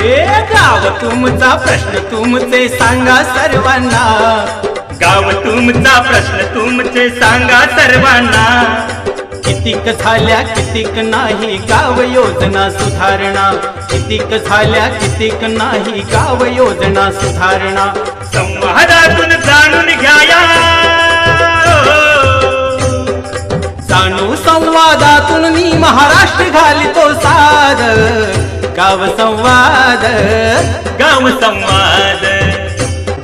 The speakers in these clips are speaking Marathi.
ए गाव तुमचा प्रश्न तुमचे सांगा सर्वांना. गाव तुमचा प्रश्न तुमचे सांगा सर्वांना. कितीक झाल्या कितीक नाही गाव योजना सुधारणा. कितीक झाल्या कितीक नाही गाव योजना सुधारणा. संवादातून जाणून घ्याया. जाणू संवादातून मी महाराष्ट्र घालितो साद. गाव संवाद. गाव संवाद.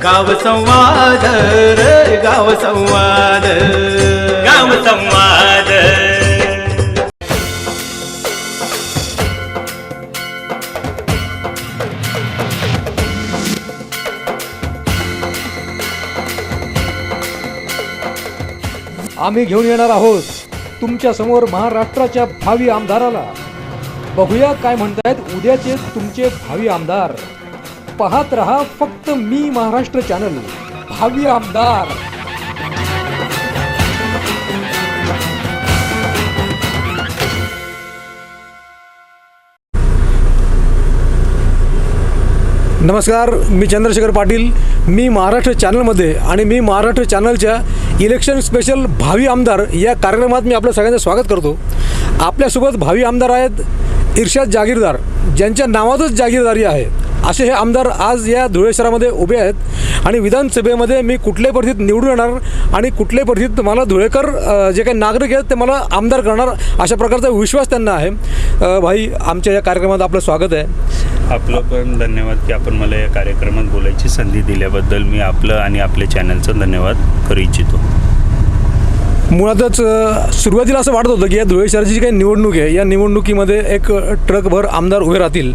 गाव संवाद रे गाव संवाद. गाव संवाद. आम्ही घेऊन येणार आहोत तुमच्यासमोर महाराष्ट्राच्या भावी आमदाराला. बघूया काय म्हणतायत उद्याचे तुमचे भावी आमदार. पाहत रहा फक्त मी महाराष्ट्र चॅनल भावी आमदार. नमस्कार मी चंद्रशेखर पाटील. मी महाराष्ट्र चॅनलमध्ये आणि मी महाराष्ट्र चॅनलच्या इलेक्शन स्पेशल भावी आमदार या कार्यक्रमात मी आपलं सगळ्यांचं स्वागत करतो. आपल्यासोबत भावी आमदार आहेत इर्शाद जागीरदार ज्यांच्या नावातच जागीरदारी आहे असे हे आमदार आज या धुळे शहरामध्ये उभे आहेत. आणि विधानसभेमध्ये मी कुठल्याही परिस्थितीत निवडून येणार आणि कुठल्याही परिस्थितीत मला धुळेकर जे काही नागरिक आहेत ते मला आमदार करणार अशा प्रकारचा विश्वास त्यांना आहे. भाई आमच्या या कार्यक्रमात आपलं स्वागत आहे. आपलं पण धन्यवाद की आपण मला या कार्यक्रमात बोलायची संधी दिल्याबद्दल मी आपलं आणि आपल्या चॅनलचं धन्यवाद करू इच्छितो. मुळातच सुरुवातीला असं वाटत होतं की या धुळे शहराची जी काही निवडणूक आहे या निवडणुकीमध्ये एक ट्रकभर आमदार उभे राहतील.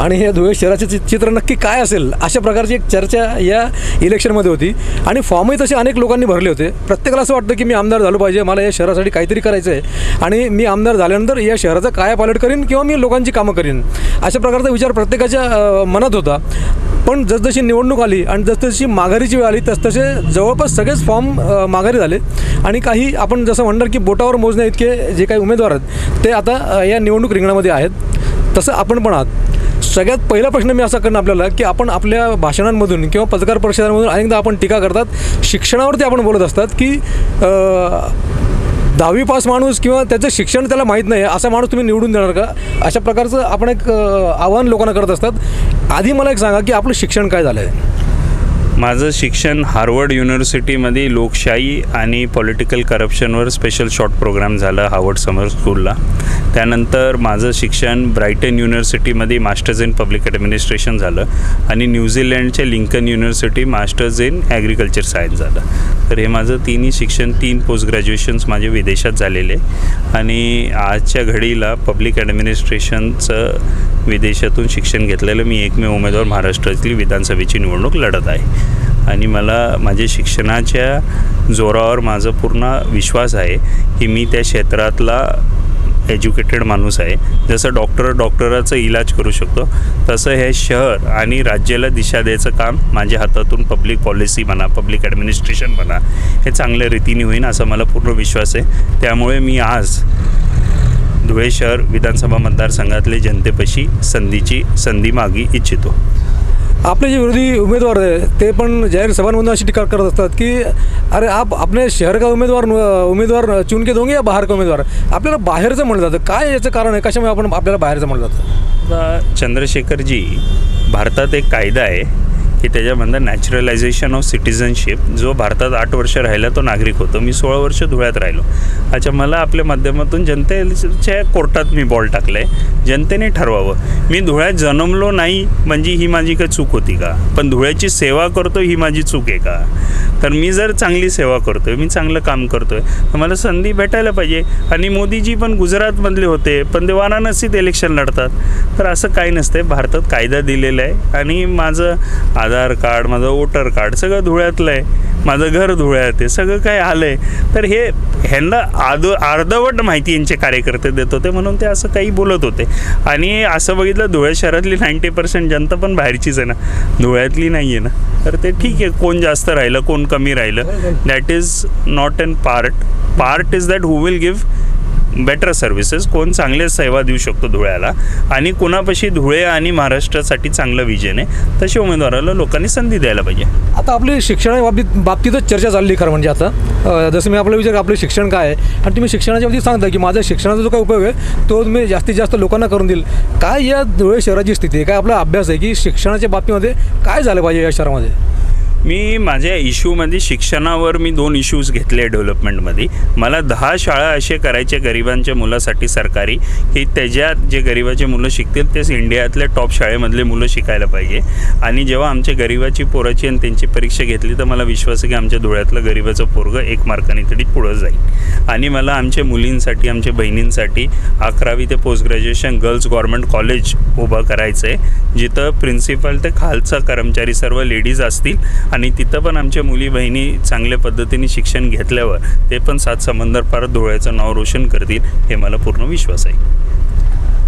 आणि हे धुळे शहराचे चित्र नक्की काय असेल अशा प्रकारची एक चर्चा या इलेक्शनमध्ये होती. आणि फॉर्मही तसे अनेक लोकांनी भरले होते. प्रत्येकाला असं वाटतं की मी आमदार झालो पाहिजे मला या शहरासाठी काहीतरी करायचं आहे आणि मी आमदार झाल्यानंतर या शहराचा काय पालट करीन किंवा मी लोकांची कामं करीन? अशा प्रकारचा विचार प्रत्येकाच्या मनात होता. पण जसजशी निवडणूक आली आणि जसजशी माघारीची वेळ आली तसतसे जवळपास सगळेच फॉर्म माघारी झाले. आणि काही आपण जसं म्हणणार की बोटावर मोजण्या इतके जे काही उमेदवार आहेत ते आता या निवडणूक रिंगणामध्ये आहेत. तसं आपण पण आहात. सगळ्यात पहिला प्रश्न मी असा करणं आपल्याला की आपण आपल्या भाषणांमधून किंवा पत्रकार परिषदांमधून अनेकदा आपण टीका करतात. शिक्षणावरती आपण बोलत असतात की दहावी पास माणूस किंवा त्याचं शिक्षण त्याला माहीत नाही असा माणूस तुम्ही निवडून देणार का? अशा प्रकारचं आपण एक आव्हान लोकांना करत असतात. आधी मला एक सांगा की आपलं शिक्षण काय झालं आहे माझं शिक्षण हार्वर्ड युनिव्हर्सिटीमध्ये लोकशाही आणि पॉलिटिकल करप्शनवर स्पेशल शॉर्ट प्रोग्राम झालं हार्वर्ड समर स्कूलला. त्यानंतर माझं शिक्षण ब्रायटन युनिव्हर्सिटीमध्ये मास्टर्स इन पब्लिक ॲडमिनिस्ट्रेशन झालं आणि न्यूझीलँडच्या Lincoln university masters in agriculture science झालं. तर हे माझं तिन्ही शिक्षण तीन पोस्ट ग्रॅज्युएशन्स माझे विदेशात झालेले आणि आजच्या घडीला पब्लिक ॲडमिनिस्ट्रेशनचं विदेशातून शिक्षण घेतलेलं मी एकमेव उमेदवार महाराष्ट्रातली विधानसभेची निवडणूक लढत आहे. आणि मला माझ्या शिक्षणाच्या जोरावर माझं पूर्ण विश्वास आहे की मी त्या क्षेत्रातला एज्युकेटेड माणूस आहे. जसं डॉक्टर डॉक्टराचं इलाज करू शकतो तसं हे शहर आणि राज्याला दिशा द्यायचं काम माझ्या हातातून पब्लिक पॉलिसी म्हणा पब्लिक ॲडमिनिस्ट्रेशन म्हणा हे चांगल्या रीतीने होईन असा मला पूर्ण विश्वास आहे. त्यामुळे मी आज धुळे शहर विधानसभा मतदारसंघातले जनतेपाशी संधीची संधी मागी इच्छितो. आपले जे विरोधी उमेदवार आहे ते पण जाहीर सभांमधून अशी टीका करत असतात की अरे आप आपले शहर का उमेदवार उमेदवार चुनके दोंगे दोगे या बाहेर का उमेदवार? आपल्याला बाहेरचं म्हणलं जातं. काय याचं कारण आहे? कशामुळे आपण आपल्याला बाहेरचं म्हणलं जातं? चंद्रशेखरजी भारतात एक कायदा आहे की त्याच्यामधलं नॅचरलायझेशन ऑफ सिटिझनशिप जो भारतात आठ वर्ष राहिला तो नागरिक होतो. मी सोळा वर्ष धुळ्यात राहिलो. अच्छा मला आपल्या माध्यमातून जनतेच्या कोर्टात मी बॉल टाकलाय. आहे जनतेने ठरवावं. मी धुळ्यात जन्मलो नाही म्हणजे ही माझी काही चूक होती का? पण धुळ्याची सेवा करतो ही माझी चूक आहे का? तर मी जर चांगली सेवा करतोय मी चांगलं काम करतोय तर मला संधी भेटायला पाहिजे. आणि मोदीजी पण गुजरातमधले होते पण ते वाराणसीत इलेक्शन लढतात. तर असं काही नसतंय. भारतात कायदा दिलेला आहे. आणि माझं आधार कार्ड माझं वोटर कार्ड सगळं धुळ्यातलं आहे. माझं घर धुळ्यात आहे सगळं काय आलं आहे. तर हे ह्यांना आद अर्धवट माहिती यांचे कार्यकर्ते देत होते म्हणून ते असं काही बोलत होते. आणि असं बघितलं धुळे शहरातली नाईंटी पर्सेंट जनता पण बाहेरचीच आहे ना. धुळ्यातली नाही आहे ना. तर ते ठीक आहे कोण जास्त राहिलं कोण कमी राहिलं. That is not an part part is that who will give better services कोण चांगले सेवा देऊ शकतो धुळ्याला? आणि कोणापाशी धुळे आणि महाराष्ट्रासाठी चांगलं विजन आहे तशा उमेदवाराला लोकांनी संधी द्यायला पाहिजे. आता आपली शिक्षणा बाबतीत बाबतीतच चर्चा चालली खरं म्हणजे आता. जसं मी आपलं विचार आपलं शिक्षण काय आहे आणि तुम्ही शिक्षणाच्या बाबतीत सांगता की माझा शिक्षणाचा जो काय उपयोग आहे तो तुम्ही जास्तीत जास्त लोकांना करून देईल. काय या धुळे शहराची स्थिती आहे? काय आपला अभ्यास आहे की शिक्षणाच्या बाबतीमध्ये काय झालं पाहिजे या शहरामध्ये? मी माझ्या इश्यूमध्ये शिक्षणावर मी दोन इश्यूज घेतले डेव्हलपमेंटमध्ये मला दहा शाळा असे करायचे गरिबांच्या मुलासाठी सरकारी की त्याच्यात जे गरिबाचे मुलं शिकतील तेच इंडियातल्या टॉप शाळेमधले मुलं शिकायला पाहिजे. आणि जेव्हा आमच्या गरिबाची पोराची आणि त्यांची परीक्षा घेतली तर मला विश्वास आहे की आमच्या धुळ्यातलं गरिबाचं पोरगं एक मार्काने तरी पुढं जाईल. आणि मला आमच्या मुलींसाठी आमच्या बहिणींसाठी अकरावी ते post graduation girls government college उभं करायचं आहे जिथं प्रिन्सिपल ते खालचा कर्मचारी सर्व लेडीज असतील आणि तिथं पण आमच्या मुली बहिणी चांगल्या पद्धतीने शिक्षण घेतल्यावर ते पण सात समंदर पार धुळ्याचं नाव रोशन करतील हे मला पूर्ण विश्वास आहे.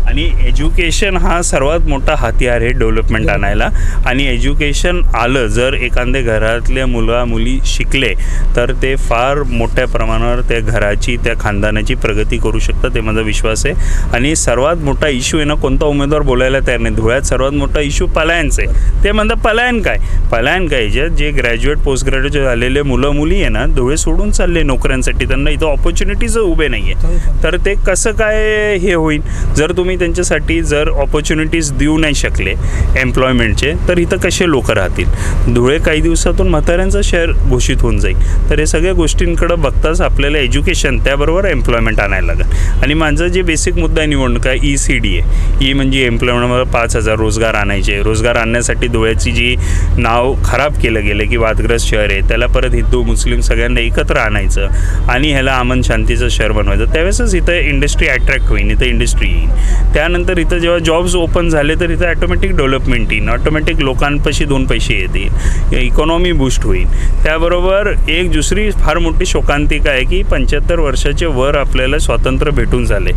आणि एज्युकेशन हा सर्वात मोठा हतियार आहे डेव्हलपमेंट आणायला. आणि एज्युकेशन आलं जर एखाद्या घरातल्या मुला मुली शिकले तर ते फार मोठ्या प्रमाणावर त्या घराची त्या खानदानाची प्रगती करू शकतं ते माझा विश्वास आहे. आणि सर्वात मोठा इश्यू आहे ना कोणता उमेदवार बोलायला तयार नाही. धुळ्यात सर्वात मोठा इश्यू पलायनचं आहे. ते म्हणतात पलायन काय? पलायन काय? याच्यात जे ग्रॅज्युएट पोस्ट ग्रॅज्युएट झालेले मुलं मुली आहे ना धुळे सोडून चालले नोकऱ्यांसाठी. त्यांना इथं ऑपॉर्च्युनिटीज उभे नाही आहे तर ते कसं काय हे होईल? जर तुम्ही त्यांच्यासाठी जर ऑपॉर्च्युनिटीज देऊ नाही शकले एम्प्लॉयमेंटचे तर इथं कसे लोक राहतील? धुळे काही दिवसातून म्हाताऱ्यांचं शहर घोषित होऊन जाईल. तर हे सगळ्या गोष्टींकडं बघताच आपल्याला एज्युकेशन त्याबरोबर एम्प्लॉयमेंट आणायला लागेल. आणि माझं जे बेसिक मुद्दा आहे निवडणूक आहे ई सी डी आहे. ई म्हणजे एम्प्लॉयमेंटमध्ये पाच हजार रोजगार आणायचे. रोजगार आणण्यासाठी धुळ्याची जी नाव खराब केलं गेलं की वादग्रस्त शहर आहे त्याला परत हिंदू मुस्लिम सगळ्यांना एकत्र आणायचं आणि ह्याला आमन शांतीचं शहर बनवायचं. त्यावेळेसच इथं इंडस्ट्री अट्रॅक्ट होईल इथं इंडस्ट्री येईल. त्यानंतर इथं जेव्हा जॉब्स ओपन झाले तर इथं ॲटोमॅटिक डेव्हलपमेंट येईल. ऑटोमॅटिक लोकांपाशी दोन पैसे येतील. इकॉनॉमी बूस्ट होईल. त्याबरोबर एक दुसरी फार मोठी शोकांतिका आहे की पंच्याहत्तर वर्षाचे वर आपल्याला स्वातंत्र्य भेटून झाले.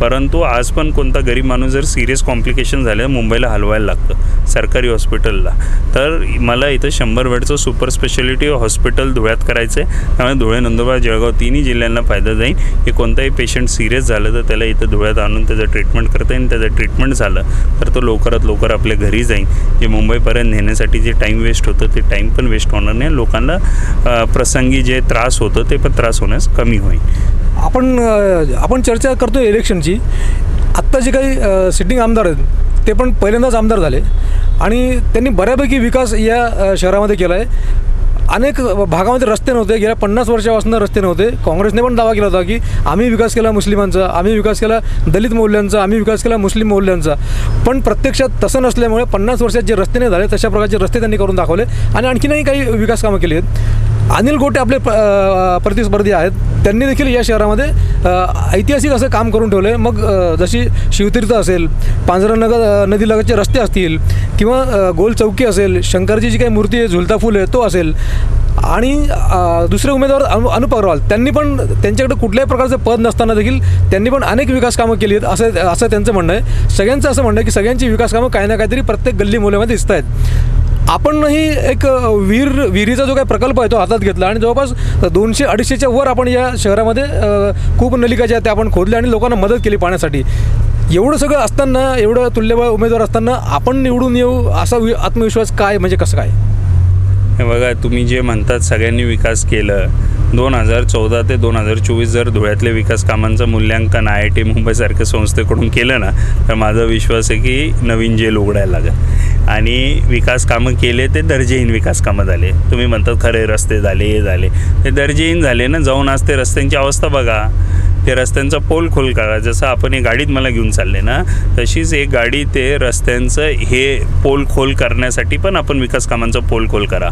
परंतु आज पण कोणता गरीब माणूस जर सिरियस कॉम्प्लिकेशन झालं मुंबईला हलवायला लागतं सरकारी हॉस्पिटलला तर मला इथं शंभर बेडचं सुपर स्पेशालिटी हॉस्पिटल धुळ्यात करायचं आहे त्यामुळे धुळे नंदुरबार जळगाव तिन्ही जिल्ह्यांना फायदा जाईल. की कोणताही पेशंट सिरियस झालं तर त्याला इथं धुळ्यात आणून त्याचं ट्रीटमेंट करता येईल त्याचं ट्रीटमेंट झालं तर तो लवकरात लवकर आपल्या घरी जाईल. जे मुंबईपर्यंत नेण्यासाठी जे टाईम वेस्ट होतं ते टाईम पण वेस्ट होणार नाही. लोकांना प्रसंगी जे त्रास होतं ते पण त्रास होण्यास कमी होईल. आपण आपण चर्चा करतो इलेक्शनची. आत्ता जे काही सिटिंग आमदार आहेत ते पण पहिल्यांदाच आमदार झाले. आणि त्यांनी बऱ्यापैकी विकास या शहरामध्ये केला आहे अनेक भागामध्ये रस्ते नव्हते. गेल्या पन्नास वर्षापासून रस्ते नव्हते. काँग्रेसने पण दावा केला होता की आम्ही विकास केला मुस्लिमांचा आम्ही विकास केला दलित मौल्यांचा आम्ही विकास केला मुस्लिम मौल्यांचा. पण प्रत्यक्षात तसं नसल्यामुळे पन्नास वर्षात जे रस्ते नाही झाले तशा प्रकारचे रस्ते त्यांनी करून दाखवले आणि आणखीनही काही विकास कामं केली आहेत. अनिल गोटे आपले प्रतिस्पर्धी आहेत. त्यांनी देखील या शहरामध्ये ऐतिहासिक असं काम करून ठेवलं आहे मग जशी शिवतीर्थ असेल पांझरानगर नदीलगतचे रस्ते असतील किंवा गोल चौकी असेल शंकरची जी काही मूर्ती आहे झुलता फूल आहे तो असेल आणि दुसरे उमेदवार अनु अनुप अग्रवाल त्यांनी पण त्यांच्याकडे कुठल्याही प्रकारचं पद नसताना देखील त्यांनी पण अनेक विकास कामं केली आहेत असं असं त्यांचं म्हणणं आहे. सगळ्यांचं असं म्हणणं आहे की सगळ्यांची विकास कामं काही ना काहीतरी प्रत्येक गल्ली मुलामध्ये दिसत आहेत आपणही एक विहीर विहिरीचा जो काही प्रकल्प आहे तो हातात घेतला आणि जवळपास दोनशे अडीचशेच्या वर आपण या शहरामध्ये खूप नलिका ज्या त्या आपण खोदल्या आणि लोकांना मदत केली पाण्यासाठी एवढं सगळं असताना एवढं तुल्यबळ उमेदवार असताना आपण निवडून येऊ असा वि- आत्मविश्वास काय म्हणजे कसं काय? हे बघा तुम्ही जे म्हणतात सगळ्यांनी विकास केलं. दोन हजार चौदा ते दोन हजार चोवीस जर धुळ्यातले विकास कामांचं मूल्यांकन आय आय टी मुंबईसारख्या संस्थेकडून केलं ना तर माझा विश्वास आहे की नवीन जेल उघडायला लागेल. आणि विकास कामं केले ते दर्जेहीन विकास कामं झाले. तुम्ही म्हणतात खरे रस्ते झाले हे झाले. ते दर्जेहीन झाले ना जाऊन आज ते रस्त्यांची अवस्था बघा. ते रस्त्यांचा पोल खोल करा. जसं आपण एक गाडीत मला घेऊन चालले ना तशीच एक गाडी ते रस्त्यांचं हे पोल खोल करण्यासाठी पण आपण विकास कामांचा पोल खोल करा.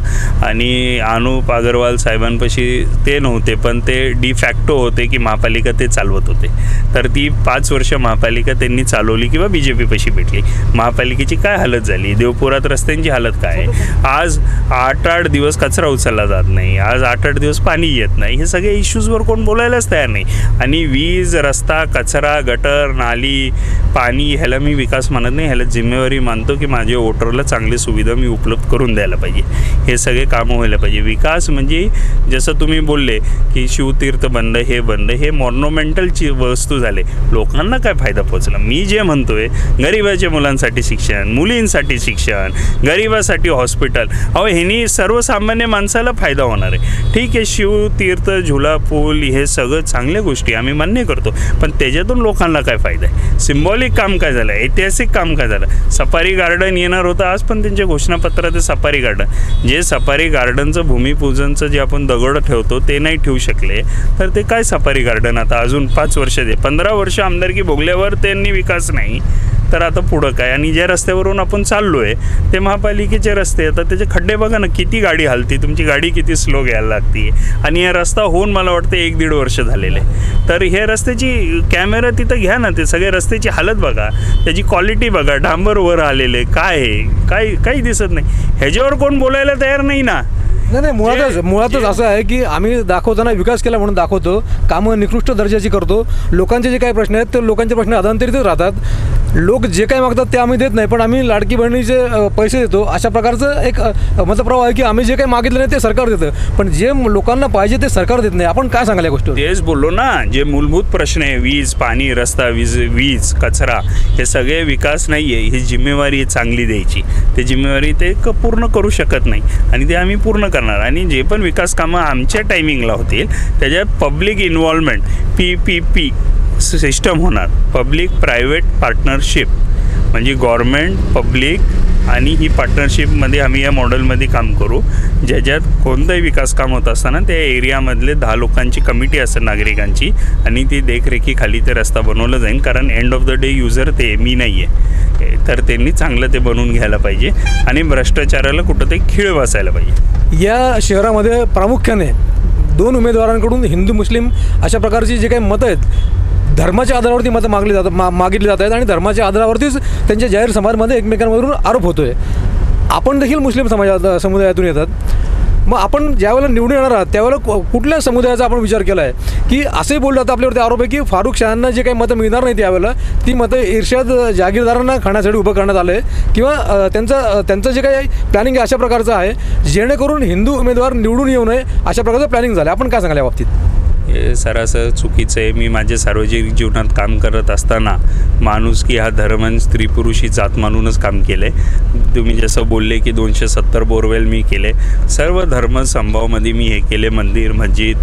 आणि अनुप अग्रवाल साहेबांपाशी ते नव्हते पण ते डी फॅक्टो होते की महापालिका ते चालवत होते. तर ती पाच वर्ष महापालिका त्यांनी चालवली किंवा बी जे पीपाशी भेटली. महापालिकेची काय हालत झाली? देवपुरात रस्त्यांची हालत काय? आज आठ आठ दिवस कचरा उचलला जात नाही. आज आठ आठ दिवस पाणी येत नाही. हे सगळे इश्यूजवर कोण बोलायलाच तयार नाही. आणि वीज रस्ता कचरा गटर नाली पाणी ह्याला मी विकास म्हणत नाही. ह्याला जिम्मेवारी मानतो की माझ्या वोटरला चांगली सुविधा मी उपलब्ध करून द्यायला पाहिजे. हे सगळे कामं व्हायला पाहिजे. विकास म्हणजे जसं तुम्ही बोलले की शिवतीर्थ बंद हे बंद हे मॉर्नोमेंटलची वस्तू झाले. लोकांना काय फायदा पोचला मी जे म्हणतोय गरिबाच्या मुलांसाठी शिक्षण मुलींसाठी शिक्षण गरिबासाठी हॉस्पिटल अहो ह्यानी सर्वसामान्य माणसाला फायदा होणार आहे. ठीक आहे शिवतीर्थ झुला पूल हे सगळं चांगल्या गोष्टी. आम्ही मान्य करतो. पण त्याच्यातून लोकांना काय फायदा आहे? सिम्बॉलिक काम काय झालं? ऐतिहासिक काम काय झालं? सफारी गार्डन येणार होतं आज पण त्यांच्या घोषणापत्रात ते सफारी गार्डन जे सफारी गार्डनचं भूमिपूजनचं जे आपण दगड ठेवतो ते नाही ठेवू शकले. तर ते काय सफारी गार्डन आता अजून पाच वर्ष दे. पंधरा वर्ष आमदारकी भोगल्यावर त्यांनी विकास नाही. तर आता पुढं काय? आणि ज्या रस्त्यावरून आपण चाललो आहे ते महापालिकेचे रस्ते आता त्याचे खड्डे बघा ना किती गाडी हलती. तुमची गाडी किती स्लो घ्यायला लागते. आणि हा रस्ता होऊन मला वाटतं एक दीड वर्ष झालेले आहे. तर हे रस्त्याची कॅमेरा तिथं घ्या ना. ते सगळे रस्त्याची हालत बघा. त्याची क्वालिटी बघा. डांबर वर आलेले काय आहे? काय काही दिसत नाही. ह्याच्यावर कोण बोलायला तयार नाही ना. नाही नाही मुळातच मुळातच असं आहे की आम्ही दाखवताना विकास केला म्हणून दाखवतो. कामं निकृष्ट दर्जाची करतो. लोकांचे जे काही प्रश्न आहेत ते लोकांचे प्रश्न अधांतरितच राहतात. लोक जे काही मागतात ते आम्ही देत नाही पण आम्ही लाडकी बहिणीचे पैसे देतो. अशा प्रकारचं एक अ, मतप्रवाह आहे की आम्ही जे काही मागितलं नाही ते सरकार देतं. पण जे लोकांना पाहिजे ते सरकार देत नाही. आपण काय सांगाल या गोष्टीवर? तेच बोललो ना जे मूलभूत प्रश्न आहे वीज पाणी रस्ता वीज वीज कचरा हे सगळे विकास नाही आहे ही जिम्मेवारी चांगली द्यायची. ते जिम्मेवारी ते क पूर्ण करू शकत नाही. आणि ते आम्ही पूर्ण करणार. आणि जे पण विकास कामं आमच्या टायमिंगला होतील त्याच्यात public involvement P P P system होणार. पब्लिक प्रायव्हेट पार्टनरशिप म्हणजे गव्हर्मेंट पब्लिक आणि ही पार्टनरशिपमध्ये आम्ही या मॉडेलमध्ये काम करू. ज्याच्यात कोणतंही विकास काम होत असताना त्या एरियामधले दहा लोकांची कमिटी असेल नागरिकांची आणि ती देखरेखीखाली ते रस्ता बनवला जाईल. कारण end of the day user ते मी नाही आहे तर त्यांनी चांगलं ते बनवून घ्यायला पाहिजे आणि भ्रष्टाचाराला कुठं ते खिळ बसायला पाहिजे. या शहरामध्ये प्रामुख्याने दोन उमेदवारांकडून हिंदू मुस्लिम अशा प्रकारची जे काही मतं आहेत धर्माच्या आधारावरती मतं मागली जातात मा मागितली जात आहेत आणि धर्माच्या आधारावरतीच त्यांच्या जाहीर समाजमध्ये एकमेकांवरून आरोप होतो आहे आपण देखील मुस्लिम समाजा समुदायातून येतात. मग आपण ज्यावेळेला निवडून येणार आहात त्यावेळेला कु- कुठल्या समुदायाचा आपण विचार केला आहे की असे बोललं जातं आपल्यावरती आरोप आहे की फारुख शहांना जे काही मतं मिळणार नाही त्यावेळेला ती मतं इर्षाद जागीरदारांना खाण्यासाठी उभं करण्यात आलं आहे किंवा त्यांचं त्यांचं जे काही प्लॅनिंग आहे अशा प्रकारचं आहे जेणेकरून हिंदू उमेदवार निवडून येऊ नये अशा प्रकारचं प्लॅनिंग झालं आपण काय सांगाल या बाबतीत? हे सरासर चुकीचं आहे. मी माझ्या सार्वजनिक जीवनात काम करत असताना माणूस की हा धर्म आणि स्त्री पुरुष ही जात मानूनच काम केले तुम्ही जसं बोलले की दोनशे सत्तर बोरवेल मी केले. सर्व धर्म संभावमध्ये मी हे केले. मंदिर मस्जिद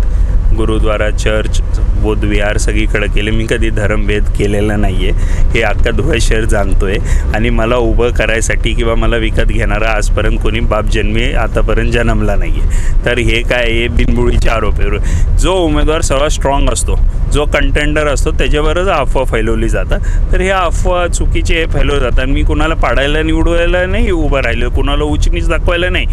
गुरुद्वारा चर्च बोधविहार सगळीकडे केले. मी कधी धर्मभेद केलेला नाही आहे हे अख्खा धुळे शहर जाणतो आहे आणि मला उभं करायसाठी किंवा मला विकत घेणारा आजपर्यंत कोणी बाप जन्मी आतापर्यंत जन्मला नाही आहे तर हे काय हे बिनबुळीचे आरोप आहे. जो उमेदवार सर्वात स्ट्रॉंग असतो जो कंटेंडर असतो त्याच्यावरच अफवा फैलवली जातात. तर हे अफवा चुकीचे हे फैलवले जातात. मी कुणाला पाडायला निवडवायला नाही उभं राहिलो कुणाला उचनीच दाखवायला नाही.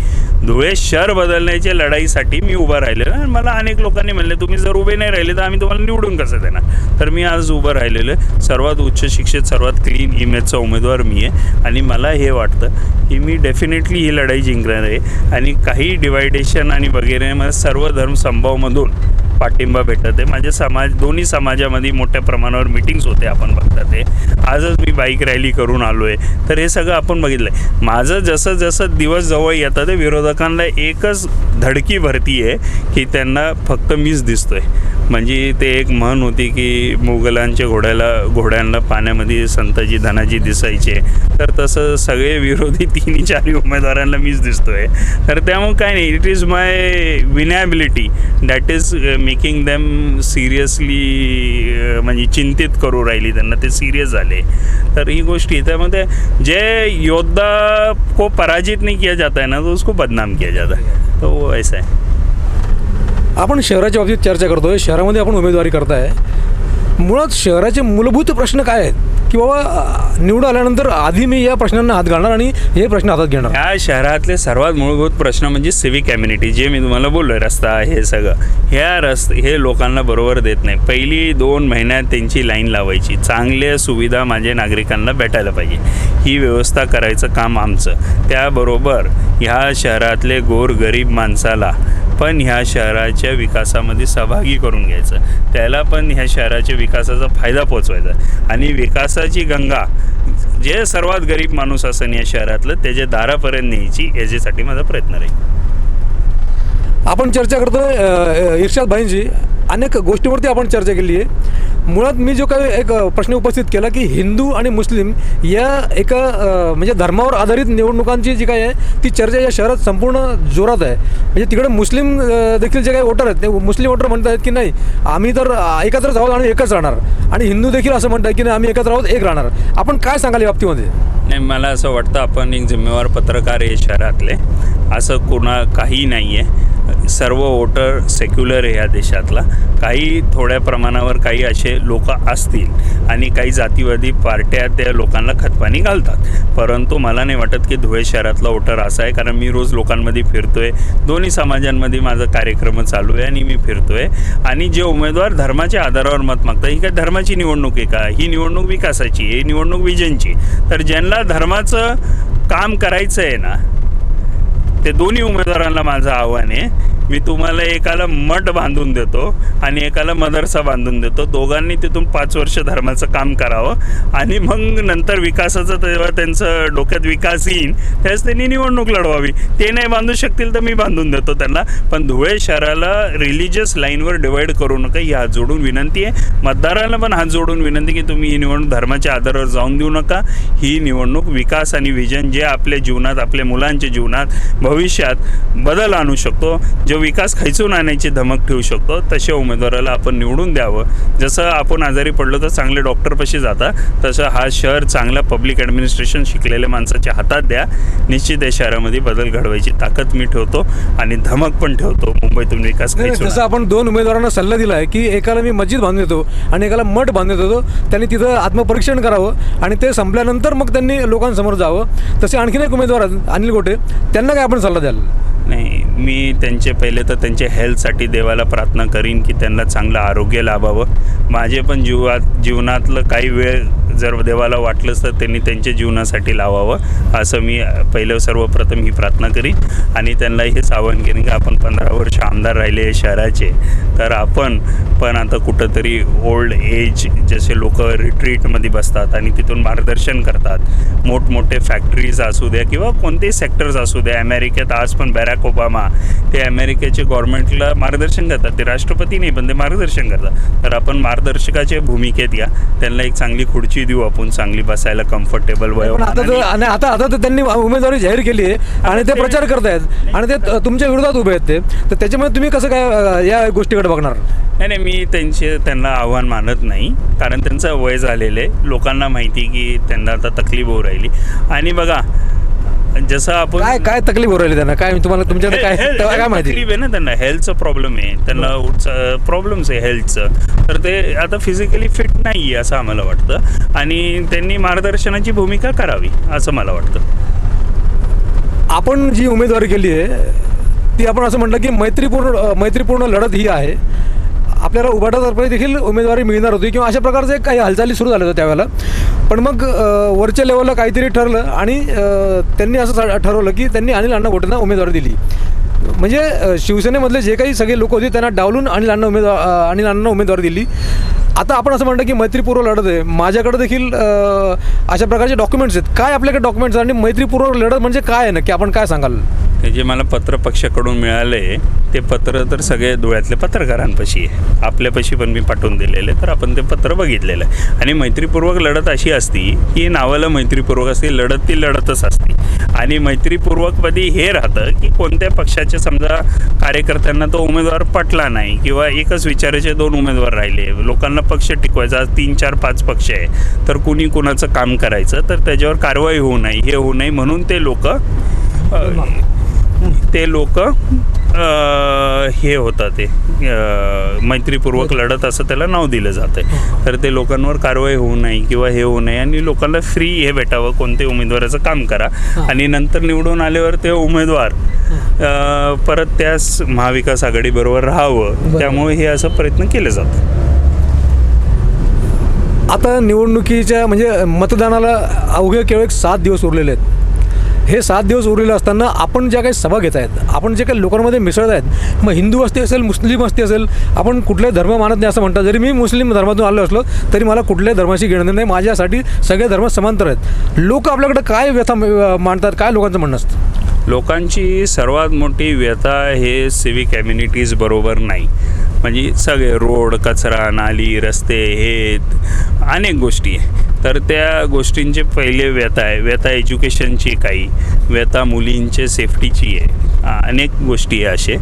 धुळे शहर बदलण्याच्या लढाईसाठी मी उभं राहिलेलो आणि मला अनेक लोकांनी म्हणले तुम्ही जर उभे नाही राहिले तर आम्ही तुम्हाला निवडून कसं देणार? तर मी आज उभं राहिलेलं आहे. सर्वात उच्च शिक्षित सर्वात क्लीन इमेजचा उमेदवार मी आहे. आणि मला हे वाटतं की मी डेफिनेटली ही लढाई जिंकणार आहे. आणि काही डिवायडेशन आणि वगैरे सर्व धर्म संभावमधून पाठिंबा भेटत आहे. माझ्या समाज दोन्ही समाजामध्ये मोठ्या प्रमाणावर मिटिंग्स होते आपण बघतात ते आजच मी बाईक रॅली करून आलो आहे तर हे सगळं आपण बघितलं आहे माझं जसं जसं दिवस जवळ येतं ते विरोधकांना एकच धडकी भरती आहे की त्यांना फक्त मीच दिसतोय. म्हणजे ते एक म्हण होती की मुघलांच्या घोड्याला घोड्यांना पाण्यामध्ये संताजी धनाजी दिसायचे. तर तसं सगळे विरोधी तिन्ही चारही उमेदवारांना मीच दिसतोय. तर त्यामुळे काय नाही it is my winnability that is making them seriously म्हणजे चिंतित करू राहिली त्यांना ते सिरियस झाले. तर ही गोष्टी त्यामध्ये जे योद्धा को पराजित नहीं किया जाता है ना तो उसको बदनाम किया जाता है. तो वो ऐसा है. आपण शहराच्या बाबतीत चर्चा करतोय. शहरामध्ये आपण उमेदवारी करताय. मुळात शहराचे मूलभूत प्रश्न काय आहेत? की बाबा निवडून आल्यानंतर आधी मी या प्रश्नांना हात घालणार आणि हे प्रश्न हातात घेणार. या शहरातले सर्वात मूलभूत प्रश्न म्हणजे सिव्हिक कम्युनिटी जे मी तुम्हाला बोललो रस्ता हे सगळं. ह्या रस्त हे लोकांना बरोबर देत नाही. पहिली दोन महिन्यात त्यांची लाईन लावायची. चांगल्या सुविधा माझ्या नागरिकांना भेटायला पाहिजे. ही व्यवस्था करायचं काम आमचं. त्याबरोबर ह्या शहरातले गोरगरीब माणसाला पण ह्या शहराच्या विकासामध्ये सहभागी करून घ्यायचं. त्याला पण ह्या शहराच्या विकासाचा फायदा पोचवायचा आणि विकासाची गंगा जे सर्वात गरीब माणूस असेल या शहरातलं त्याच्या दारापर्यंत न्यायची याच्यासाठी माझा प्रयत्न राहील. आपण चर्चा करतोय इर्षाद भाईंची अनेक गोष्टीवरती आपण चर्चा केली आहे. मुळात मी जो काही एक प्रश्न उपस्थित केला की हिंदू आणि मुस्लिम या एका म्हणजे धर्मावर आधारित निवडणुकांची जी काय आहे ती चर्चा या शहरात संपूर्ण जोरात आहे. म्हणजे तिकडे मुस्लिम देखील जे काही वोटर आहेत ते मुस्लिम वोटर म्हणत आहेत की नाही आम्ही तर एकत्रच आहोत आणि एकच राहणार. आणि हिंदू देखील असं म्हणतात की नाही आम्ही एकत्र आहोत एक राहणार. आपण काय सांगाल या बाबतीमध्ये? नाही मला असं वाटतं आपण एक जिम्मेवार पत्रकार आहे शहरातले. असं कोणा काही नाही आहे सर्व वोटर सेक्युलर आहे या देशातला. काही थोड्या प्रमाणावर काही असे लोक असतील आणि काही जातीवादी पार्ट्या त्या लोकांना खतपाणी घालतात. परंतु मला नाही वाटत की धुळे शहरातला वोटर असा आहे कारण मी रोज लोकांमध्ये फिरतो आहे दोन्ही समाजांमध्ये माझा कार्यक्रम चालू आहे आणि मी फिरतो आहे आणि जे उमेदवार धर्माच्या आधारावर मत मागतात ही काय धर्माची निवडणूक आहे का? ही निवडणूक विकासाची ही निवडणूक विजनची तर ज्यांना धर्माचं काम करायचं आहे ना ते दोन्ही उमेदवारांना माझं आव्हान आहे. मी तुम्हाला एकाला मठ बांधून देतो आणि एकाला मदरसा बांधून देतो. दोघांनी तिथून पाच वर्ष धर्माचं काम करावं आणि मग नंतर विकासाचं तेव्हा त्यांचं डोक्यात विकास येईल त्यावेळेस त्यांनी निवडणूक लढवावी. ते नाही बांधू शकतील तर मी बांधून देतो त्यांना. पण धुळे शहराला रिलिजियस लाईनवर डिवाईड करू नका ही हात जोडून विनंती आहे. मतदाराला पण हात जोडून विनंती की तुम्ही ही निवडणूक धर्माच्या आधारावर जाऊन देऊ नका. ही निवडणूक विकास आणि विजन जे आपल्या जीवनात आपल्या मुलांच्या जीवनात भविष्यात बदल आणू शकतो. जे विकास खैचून आणायची धमक ठेवू शकतो तशा उमेदवाराला आपण निवडून द्यावं. जसं आपण आजारी पडलो तर चांगले डॉक्टरपाशी जाता तसं हा शहर चांगल्या पब्लिक ॲडमिनिस्ट्रेशन शिकलेल्या माणसाच्या हातात द्या. निश्चित या शहरामध्ये बदल घडवायची ताकद मी ठेवतो आणि धमक पण ठेवतो मुंबईतून विकास खैचून जसं आपण दोन उमेदवारांना सल्ला दिला आहे की एकाला मी मस्जिद बांधून देतो आणि एकाला मठ बांधून देतो त्यांनी तिथं आत्मपरीक्षण करावं आणि ते संपल्यानंतर मग त्यांनी लोकांसमोर जावं. तसे आणखीन एक उमेदवार अनिल गोटे त्यांना काय आपण सल्ला द्याल? नाही. मी त्यांचे पहिले तर त्यांच्या हेल्थसाठी देवाला प्रार्थना करीन की त्यांना चांगलं आरोग्य लाभावं. माझे पण जीवात जीवनातलं काही वेळ जर देवाला वाटलंच तर त्यांनी त्यांच्या जीवनासाठी लावावं. असं मी पहिलं सर्वप्रथम ही प्रार्थना करीन आणि त्यांना हेच सावन घेईन की आपण पंधरा वर्ष आमदार राहिले शहराचे. तर आपण पण आता कुठंतरी ओल्ड एज जसे लोक रिट्रीटमध्ये बसतात आणि तिथून मार्गदर्शन करतात. मोठमोठे फॅक्टरीज असू द्या किंवा कोणतेही सेक्टर्स असू द्या. अमेरिकेत आज पण बॅराक ओबामा ते अमेरिकेचे गव्हर्नमेंटला मार्गदर्शन करतात. ते राष्ट्रपती नाही पण ते मार्गदर्शन करतात. तर आपण मार्गदर्शकाच्या भूमिकेत या त्यांना एक चांगली खुर्ची देऊ आपण चांगली बसायला कम्फर्टेबल पण आता तर आणि आता आता तर त्यांनी उमेदवारी जाहीर केली आहे आणि ते प्रचार करतायत आणि ते त- तुमच्या विरोधात उभे आहेत ते. तर त्याच्यामुळे तुम्ही कसं काय अ, या गोष्टीकडे बघणार? नाही नाही मी त्यांचे त्यांना आव्हान मानत नाही. कारण त्यांचं वय झालेलं आहे. लोकांना माहिती की त्यांना आता तकलीफ होऊ राहिली. आणि बघा जसं आपण काय काय तकलीफ हो राहिली त्यांना? काय तुम्हाला तुमच्याकडे काय तेव्हा काय माहिती? तकलीफ आहे ना त्यांना. हेल्थचं प्रॉब्लेम आहे. त्यांना प्रॉब्लेम्स आहे हेल्थचं तर ते आता फिजिकली फिट नाही आहे असं आम्हाला वाटतं. आणि त्यांनी मार्गदर्शनाची भूमिका करावी असं मला वाटतं. आपण जी उमेदवारी केली आहे ती आपण असं म्हटलं की मैत्रीपूर्ण मैत्रीपूर्ण लढत ही आहे. आपल्याला उभाटातर्फे देखील उमेदवारी मिळणार होती किंवा अशा प्रकारचे काही हालचाली सुरू झाल्या होत्या त्यावेळेला. पण मग वरच्या लेवलला काहीतरी ठरलं आणि त्यांनी असं ठरवलं की त्यांनी अनिल अण्णा गोटेंना उमेदवारी दिली. म्हणजे शिवसेनेमधले जे काही सगळे लोक होते त्यांना डावलून अनिल अण्णा उमेदवार अनिल अण्णा उमेदवारी दिली. आता आपण असं म्हणतो की मैत्रीपूर्व लढत आहे. माझ्याकडे देखील अशा प्रकारचे डॉक्युमेंट्स आहेत. काय आपल्याकडे डॉक्युमेंट्स आणि मैत्रीपूर्व लढत म्हणजे काय आहे? नक्की आपण काय सांगाल? जे मला पत्र पक्षाकडून मिळाले ते पत्र तर सगळे धुळ्यातल्या पत्रकारांपाशी आहे. आपल्यापाशी पण मी पाठवून दिलेले तर आपण ते पत्र बघितलेलं आहे. आणि मैत्रीपूर्वक लढत अशी असती की नावाला मैत्रीपूर्वक असते लढत ती लढतच असते. आणि मैत्रीपूर्वकमध्ये हे राहतं की कोणत्या पक्षाच्या समजा कार्यकर्त्यांना तो उमेदवार पटला नाही किंवा एकच विचाराचे दोन उमेदवार राहिले लोकांना पक्ष टिकवायचा आज तीन चार पाच पक्ष आहे. तर कुणी कुणाचं काम करायचं तर त्याच्यावर कारवाई होऊ नये हे होऊ नये म्हणून ते लोक ते लोक हे होतं ते मैत्रीपूर्वक लढत असं त्याला नाव दिलं जातं तर ते लोकांवर कारवाई होऊ नये किंवा हे होऊ नये आणि लोकांना फ्री हे भेटावं कोणते उमेदवाराचं काम करा. आणि नंतर निवडून आल्यावर ते उमेदवार परत त्याच महाविकास आघाडीबरोबर राहावं त्यामुळे हे असं प्रयत्न केले जातं आता निवडणुकीच्या म्हणजे मतदानाला अवघे केवळ एक सात दिवस उरलेले आहेत. हे सात दिवस उरलेले असताना आपण ज्या काही सभा घेत आहेत आपण जे काही लोकांमध्ये मिसळत आहेत मग हिंदू वस्ती असेल मुस्लिम असती असेल आपण कुठलाही धर्म मानत नाही असं म्हणतात. जरी मी मुस्लिम धर्मातून आलो असलो तरी मला कुठल्याही धर्माशी घेणं नाही. माझ्यासाठी सगळे धर्म समांतर आहेत. लोक आपल्याकडे काय व्यथा मानतात मांडतात? काय लोकांचं म्हणणं असतं? लोकांची सर्वात मोठी व्यथा हे सिविक कम्युनिटीजबरोबर नाही. म्हणजे सगळे रोड कचरा नाली रस्ते हे अनेक गोष्टी आहे. तर त्या गोष्टींचे पहिले व्यथा आहे. व्यथा एज्युकेशनची काही व्यथा मुलींचे सेफ्टीची आहे. अनेक गोष्टी आहे असे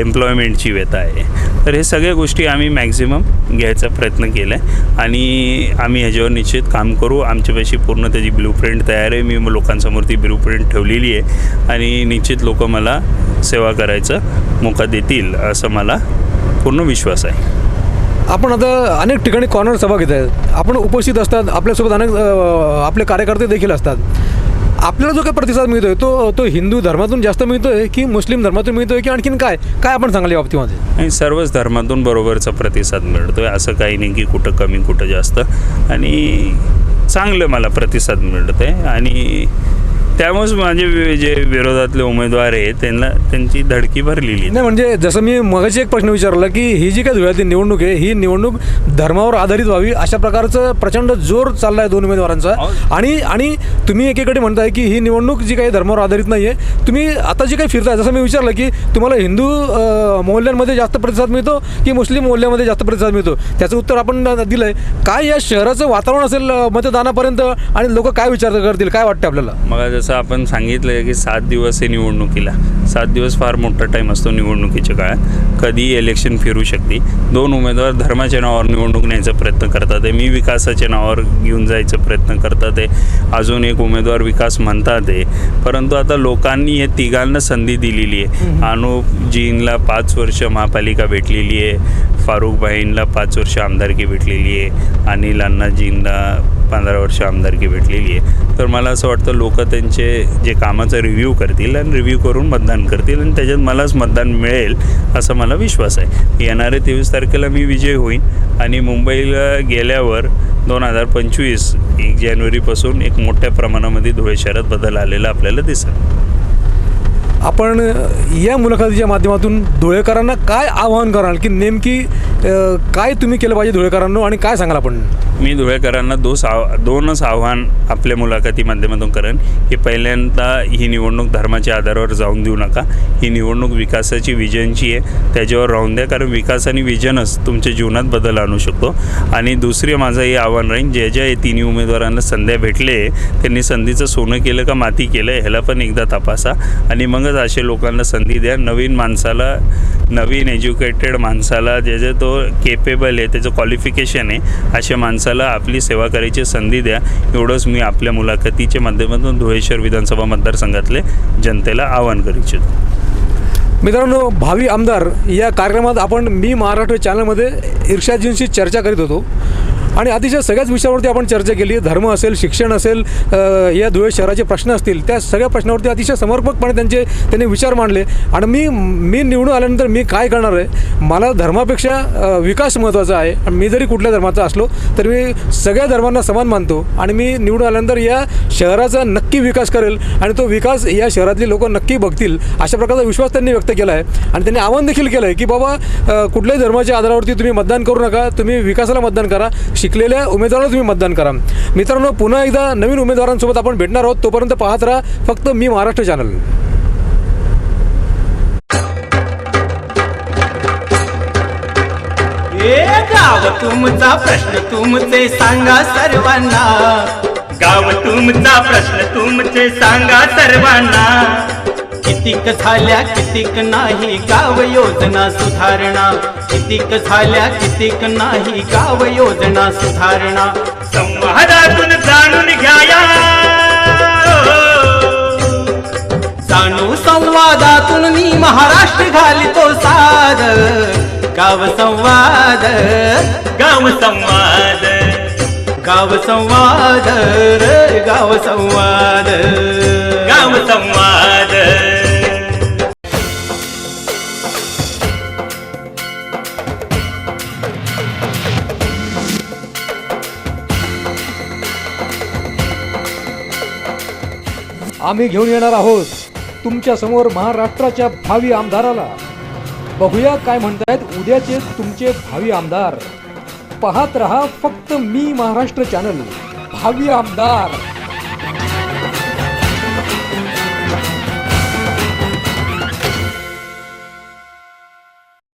एम्प्लॉयमेंटची व्यथा आहे. तर हे सगळ्या गोष्टी आम्ही मॅक्झिमम घ्यायचा प्रयत्न केला आहे आणि आम्ही ह्याच्यावर निश्चित काम करू. आमच्यापाशी पूर्ण त्याची ब्लू प्रिंट तयार आहे. मी लोकांसमोर ती ब्लू प्रिंट ठेवलेली आहे. आणि निश्चित लोक मला सेवा करायचं मोका देतील असं मला पूर्ण विश्वास आहे. आपण आता अनेक ठिकाणी कॉर्नर सभा घेत आहेत. आपण उपस्थित असतात आपल्यासोबत अनेक अ, आपले कार्यकर्ते देखील असतात. आपल्याला जो काही प्रतिसाद मिळतोय तो तो हिंदू धर्मातून जास्त मिळतोय की मुस्लिम धर्मातून मिळतोय की आणखीन काय? काय आपण सांगाल या बाबतीमध्ये? आणि सर्वच धर्मातून बरोबरचा प्रतिसाद मिळतो आहे असं काही नाही की कुठं कमी कुठं जास्त. आणि चांगलं मला प्रतिसाद मिळत आहे आणि त्यामुळेच माझे जे विरोधातले उमेदवार आहेत त्यांना त्यांची धडकी भरलेली. नाही म्हणजे जसं मी मगाशी एक प्रश्न विचारला की ही जी काही धुळ्यातली निवडणूक आहे ही निवडणूक धर्मावर आधारित व्हावी अशा प्रकारचं प्रचंड जोर चालला आहे दोन उमेदवारांचा. आणि आणि तुम्ही एकीकडे म्हणताय की ही निवडणूक जी काही धर्मावर आधारित नाही आहे तुम्ही आता जी काही फिरताय जसं मी विचारलं की तुम्हाला हिंदू मोहल्ल्यांमध्ये जास्त प्रतिसाद मिळतो की मुस्लिम मोहल्ल्यामध्ये जास्त प्रतिसाद मिळतो? त्याचं उत्तर आपण दिलं आहे काय या शहराचं वातावरण असेल मतदानापर्यंत आणि लोक काय विचार करतील काय वाटतं आपल्याला? मग जसं आपण सांगितलं की सात दिवस आहे निवडणुकीला सात दिवस फार मोठा टाईम असतो निवडणुकीच्या काळात. कधी इलेक्शन फिरू शकते. दोन उमेदवार धर्माच्या नावावर निवडणूक न्यायचा प्रयत्न करतात आहे. मी विकासाच्या नावावर घेऊन जायचा प्रयत्न करतात आहे. अजून एक उमेदवार विकास म्हणतात आहे. परंतु आता लोकांनी हे तिघांना संधी दिलेली आहे. अनुपजींना पाच वर्ष महापालिका भेटलेली आहे. फारुख भाईंना पाच वर्ष आमदारकी भेटलेली आहे. अनिल अण्णाजींना पंधरा वर्ष आमदारकी भेटलेली आहे. तर मला असं वाटतं लोक त्यांचे जे कामाचा रिव्ह्यू करतील आणि रिव्ह्यू करून मतदान करतील आणि त्याच्यात मलाच मतदान मिळेल असा मला विश्वास आहे. येणाऱ्या तेवीस तारखेला मी विजय होईन आणि मुंबईला गेल्यावर दोन हजार पंचवीस एक जानेवारीपासून एक मोठ्या प्रमाणामध्ये धुळे शहरात बदल आलेला आपल्याला दिसेल. आपण या मुलाखतीच्या माध्यमातून धुळेकरांना काय आवाहन कराल? की नेमकी काय तुम्ही केलं पाहिजे धुळेकरांनो आणि काय सांगाल आपण? मी धुळेकरांना दोस आव दोनच आव्हान आपल्या मुलाखती माध्यमातून करेन. की पहिल्यांदा ही निवडणूक धर्माच्या आधारावर जाऊन देऊ नका. ही निवडणूक विकासाची विजनची आहे. त्याच्यावर राहून द्या. कारण विकास आणि विजनच तुमच्या जीवनात बदल आणू शकतो. आणि दुसरे माझं हे आव्हान राहील ज्या ज्या तिन्ही उमेदवारांना संध्या भेटले त्यांनी संधीचं सोनं केलं का माती केलं ह्याला पण एकदा तपासा. आणि मग मगच असे लोकांना संधी द्या. नवीन माणसाला नवीन एज्युकेटेड माणसाला जे जे तो केपेबल आहे त्याचं क्वालिफिकेशन आहे अशा माणसाला आपली सेवा करायची संधी द्या. एवढंच मी आपल्या मुलाखतीच्या माध्यमातून धुळेश्वर विधानसभा मतदारसंघातले जनतेला आवाहन करू इच्छितो. मित्रांनो भावी आमदार या कार्यक्रमात आपण मी महाराष्ट्र चॅनलमध्ये इर्षादजींशी चर्चा करीत होतो. आणि अतिशय सगळ्याच विषयावरती आपण चर्चा केली. धर्म असेल शिक्षण असेल या धुळे शहराचे प्रश्न असतील त्या सगळ्या प्रश्नावरती अतिशय समर्पकपणे त्यांचे त्यांनी विचार मांडले. आणि मी मी निवडून आल्यानंतर मी काय करणार आहे? मला धर्मापेक्षा विकास महत्त्वाचा आहे. आणि मी जरी कुठल्या धर्माचा असलो तर मी सगळ्या धर्मांना समान मानतो. आणि मी निवडून आल्यानंतर या शहराचा नक्की विकास करेल. आणि तो विकास या शहरातली लोक नक्की बघतील अशा प्रकारचा विश्वास त्यांनी व्यक्त केला आहे आणि त्यांनी आवाहन देखील केलं आहे की बाबा कुठल्याही धर्माच्या आधारावरती तुम्ही मतदान करू नका तुम्ही विकासाला मतदान करा. शिकलेल्या उमेदवाराला तुम्ही मतदान करा. मित्रांनो पुन्हा एकदा नवीन उमेदवारांसोबत आपण भेटणार आहोत. तोपर्यंत पाहत राहा फक्त मी महाराष्ट्र चॅनल. गाव तुमचा प्रश्न तुमचे सांगा सर्वांना. गाव तुमचा प्रश्न तुमचे सांगा सर्वांना. कितीक झाल्या कितीक नाही? गाव योजना सुधारणा. कितीक झाल्या कितीक नाही? गाव योजना सुधारणा. संवादातून जाणून घ्याया. जाणू संवादातून मी महाराष्ट्र घालितो साद. गाव संवाद. गाव संवाद. गाव संवाद रे गाव संवाद. गाव संवाद. आम्ही घेऊन येणार आहोत तुमच्यासमोर महाराष्ट्राच्या भावी आमदाराला. बघूया काय म्हणतायत उद्याचे तुमचे भावी आमदार. पाहत रहा फक्त मी महाराष्ट्र चॅनल भावी आमदार.